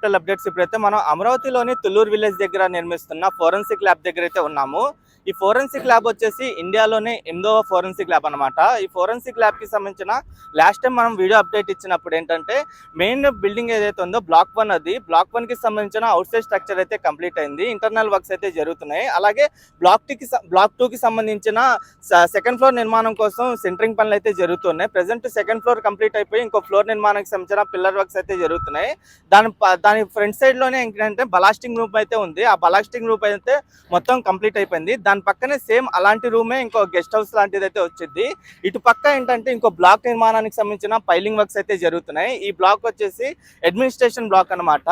Hospital updates ఇప్పుడైతే మనం అమరావతిలోని తుల్లూరు విలేజ్ దగ్గర నిర్మిస్తున్న ఫోరెన్సిక్ ల్యాబ్ దగ్గర అయితే ఉన్నాము. ఈ ఫోరెన్సిక్ ల్యాబ్ వచ్చేసి ఇండియాలోనే ఎనిమిదవ ఫోరెన్సిక్ ల్యాబ్ అన్నమాట. ఈ ఫోరెన్సిక్ ల్యాబ్కి సంబంధించిన లాస్ట్ టైం మనం వీడియో అప్డేట్ ఇచ్చినప్పుడు ఏంటంటే మెయిన్ బిల్డింగ్ ఏదైతే ఉందో బ్లాక్ వన్ అది బ్లాక్ వన్కి సంబంధించిన అవుట్ సైడ్ స్ట్రక్చర్ అయితే కంప్లీట్ అయింది. ఇంటర్నల్ వర్క్స్ అయితే జరుగుతున్నాయి. అలాగే బ్లాక్ టూ కి బ్లాక్ టూ కి సంబంధించిన సెకండ్ ఫ్లోర్ నిర్మాణం కోసం సెంటరింగ్ పనులు అయితే జరుగుతున్నాయి. ప్రెసెంట్ సెకండ్ ఫ్లోర్ కంప్లీట్ అయిపోయి ఇంకో ఫ్లోర్ నిర్మాణానికి సంబంధించిన పిల్లర్ వర్క్స్ అయితే జరుగుతున్నాయి. దాని దాని ఫ్రంట్ సైడ్లోనే ఏంటంటే బలాస్టింగ్ రూమ్ అయితే ఉంది. ఆ బలాస్టింగ్ రూమ్ అయితే మొత్తం కంప్లీట్ అయిపోయింది. దాని పక్కనే సేమ్ అలాంటి రూమే ఇంకో గెస్ట్ హౌస్ లాంటిది అయితే వచ్చింది. ఇటు పక్క ఏంటంటే ఇంకో బ్లాక్ నిర్మాణానికి సంబంధించిన పైలింగ్ వర్క్స్ అయితే జరుగుతున్నాయి. ఈ బ్లాక్ వచ్చేసి అడ్మినిస్ట్రేషన్ బ్లాక్ అన్నమాట.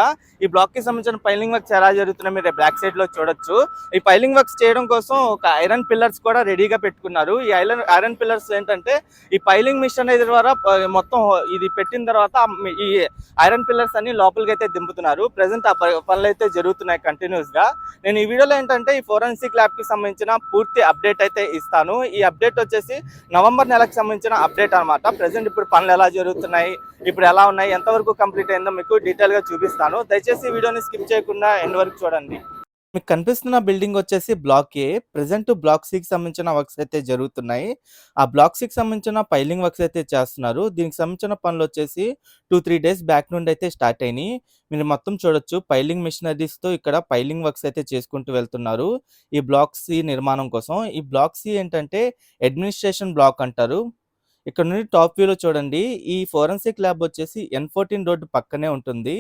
ఈ బ్లాక్కి సంబంధించిన పైలింగ్ వర్క్స్ ఎలా జరుగుతున్నాయి మీరు బ్యాక్ సైడ్లో చూడొచ్చు. ఈ పైలింగ్ వర్క్స్ చేయడం కోసం ఒక ఐరన్ పిల్లర్స్ కూడా రెడీగా పెట్టుకున్నారు. ఈ ఐరన్ ఐరన్ పిల్లర్స్ ఏంటంటే ఈ పైలింగ్ మిషన్ అనేది ద్వారా మొత్తం ఇది పెట్టిన తర్వాత ఈ ఐరన్ పిల్లర్స్ అన్ని లోపలికి అయితే పంపుతున్నారు ప్రజెంట్ ఆ ప- పనులు అయితే జరుగుతున్నాయి కంటిన్యూస్గా. నేను ఈ వీడియోలో ఏంటంటే ఈ ఫోరెన్సిక్ ల్యాబ్కి సంబంధించిన పూర్తి అప్డేట్ అయితే ఇస్తాను. ఈ అప్డేట్ వచ్చేసి నవంబర్ నెలకు సంబంధించిన అప్డేట్ అన్నమాట. ప్రజెంట్ ఇప్పుడు పనులు ఎలా జరుగుతున్నాయి ఇప్పుడు ఎలా ఉన్నాయి ఎంతవరకు కంప్లీట్ అయిందో మీకు డీటెయిల్గా చూపిస్తాను. దయచేసి వీడియోని స్కిప్ చేయకుండా ఎండ్ వరకు చూడండి. మీకు కనిపిస్తున్న బిల్డింగ్ వచ్చేసి block A. Present block C కి సంబంధించిన వర్క్స్ అయితే జరుగుతున్నాయి. ఆ బ్లాక్ సి కి సంబంధించిన పైలింగ్ వర్క్స్ అయితే చేస్తున్నారు. దీనికి సంబంధించిన పనులు వచ్చేసి టూ త్రీ డేస్ బ్యాక్ నుండి అయితే స్టార్ట్ అయినాయి. మీరు మొత్తం చూడొచ్చు. పైలింగ్ మిషనరీస్తో ఇక్కడ పైలింగ్ వర్క్స్ అయితే చేసుకుంటూ వెళ్తున్నారు ఈ బ్లాక్ సి నిర్మాణం కోసం. ఈ బ్లాక్ సి ఏంటంటే అడ్మినిస్ట్రేషన్ బ్లాక్ అంటారు. ఇక్కడ నుండి టాప్ వ్యూలో చూడండి. ఈ ఫోరెన్సిక్ ల్యాబ్ వచ్చేసి ఎన్ ఫోర్టీన్ రోడ్ పక్కనే ఉంటుంది.